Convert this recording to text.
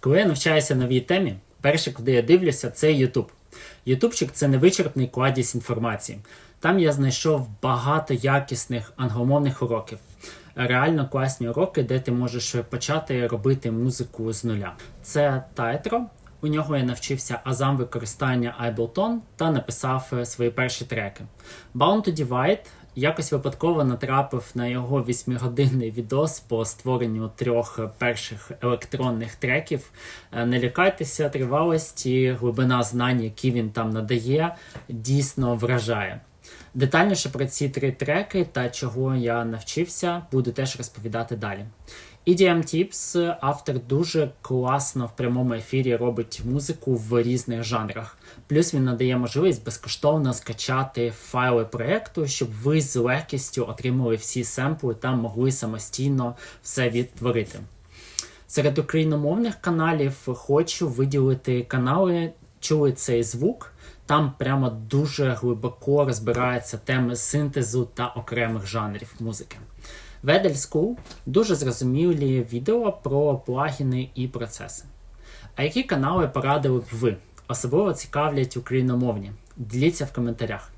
Коли я навчаюся новій темі, перше, куди я дивлюся, це YouTube. Ютубчик це невичерпний кладість інформації. Там я знайшов багато якісних англомовних уроків. Реально класні уроки, де ти можеш почати робити музику з нуля. Це Тайтро. У нього я навчився азам використання Ableton та написав е, свої перші треки. Bound to Divide якось випадково натрапив на його 8-годинний відос по створенню трьох перших електронних треків. Е, Не лякайтеся тривалості, глибина знань, які він там надає, дійсно вражає. Детальніше про ці три треки та чого я навчився, буду теж розповідати далі. EDM Tips автор дуже класно в прямому ефірі робить музику в різних жанрах. Плюс він надає можливість безкоштовно скачати файли проєкту, щоб ви з легкістю отримали всі семпли та могли самостійно все відтворити. Серед україномовних каналів хочу виділити канали Чули цей звук. Там прямо дуже глибоко розбираються теми синтезу та окремих жанрів музики. Ведель School дуже зрозумілі відео про плагіни і процеси. А які канали порадили б ви? Особливо цікавлять україномовні. Діліться в коментарях.